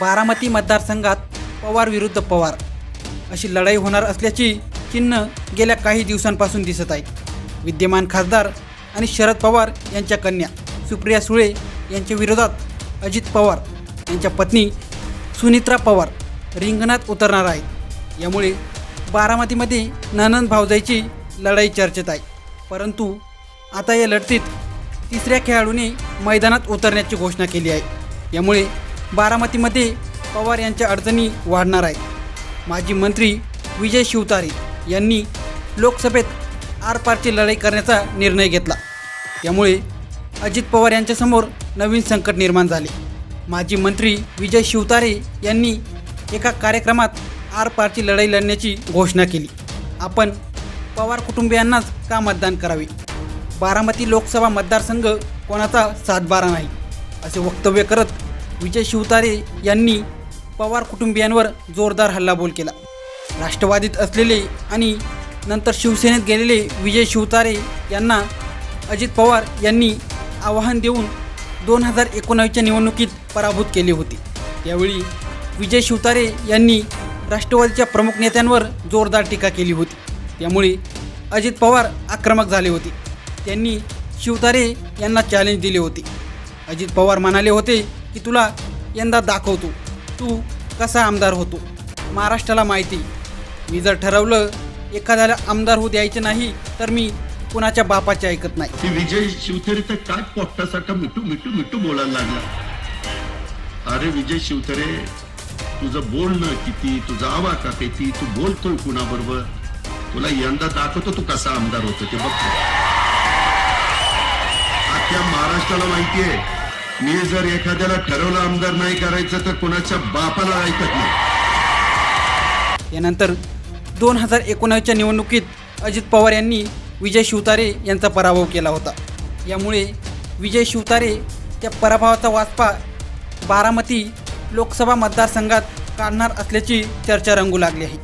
बारामती मतदारसंघात पवार विरुद्ध पवार. अशी लढाई होणार असल्याची चिन्ह गेल्या काही दिवसांपासून दिसत आहे विद्यमान खासदार आणि शरद पवार यांच्या कन्या सुप्रिया सुळे यांच्या विरोधात अजित पवार यांच्या पत्नी सुनित्रा पवार रिंगणात उतरणार आहेत. यामुळे बारामतीमध्ये ननंद भावजाईची लढाई चर्चेत आहे. परंतु आता या लढतीत तिसऱ्या खेळाडूने मैदानात उतरण्याची घोषणा केली आहे. यामुळे बारामतीमध्ये पवार यांच्या अडचणी वाढणार आहेत. माजी मंत्री विजय शिवतारे यांनी लोकसभेत आरपारची लढाई करण्याचा निर्णय घेतला. त्यामुळे अजित पवार यांच्यासमोर नवीन संकट निर्माण झाले. माजी मंत्री विजय शिवतारे यांनी एका कार्यक्रमात आरपारची लढाई लढण्याची घोषणा केली. आपण पवार कुटुंबियांनाच का मतदान करावे? बारामती लोकसभा मतदारसंघ कोणाचा सातबारा नाही? असे वक्तव्य करत विजय शिवतारे यांनी पवार कुटुंबियांवर जोरदार हल्लाबोल केला. राष्ट्रवादीत असलेले आणि नंतर शिवसेनेत गेलेले विजय शिवतारे यांना अजित पवार यांनी आवाहन देऊन दोन हजार एकोणावीसच्या निवडणुकीत पराभूत केले होते. यावेळी विजय शिवतारे यांनी राष्ट्रवादीच्या प्रमुख नेत्यांवर जोरदार टीका केली होती. त्यामुळे अजित पवार आक्रमक झाले होते. त्यांनी शिवतारे यांना चॅलेंज दिले होते. अजित पवार म्हणाले होते की तुला यंदा दाखवतो. तू कसा आमदार होतो? महाराष्ट्राला माहिती. मी जर ठरवलं एखाद्याला आमदार होऊ द्यायचे नाही तर मी कुणाच्या बापाचे ऐकत नाही. विजय शिवथरे तर काय पोट्टासारखा मिठू मिठू मिठू बोलायला लागला. अरे विजय शिवथरे तुझं बोलणं किती तुझा आवाका किती तू बोलतोय कुणाबरोबर? तुला यंदा दाखवतो तू कसा आमदार होतो ते बघतो अख्ख्या महाराष्ट्राला माहितीये मी जर एखाद्याला ठरवलं आमदार नाही करायचं तर कुणाच्या बापाला ऐकत नाही. यानंतर दोन हजार एकोणावीसच्या निवडणुकीत अजित पवार यांनी विजय शिवतारे यांचा पराभव केला होता. यामुळे विजय शिवतारे त्या पराभवाचा वाचपा बारामती लोकसभा मतदारसंघात काढणार असल्याची चर्चा रंगू लागली आहे.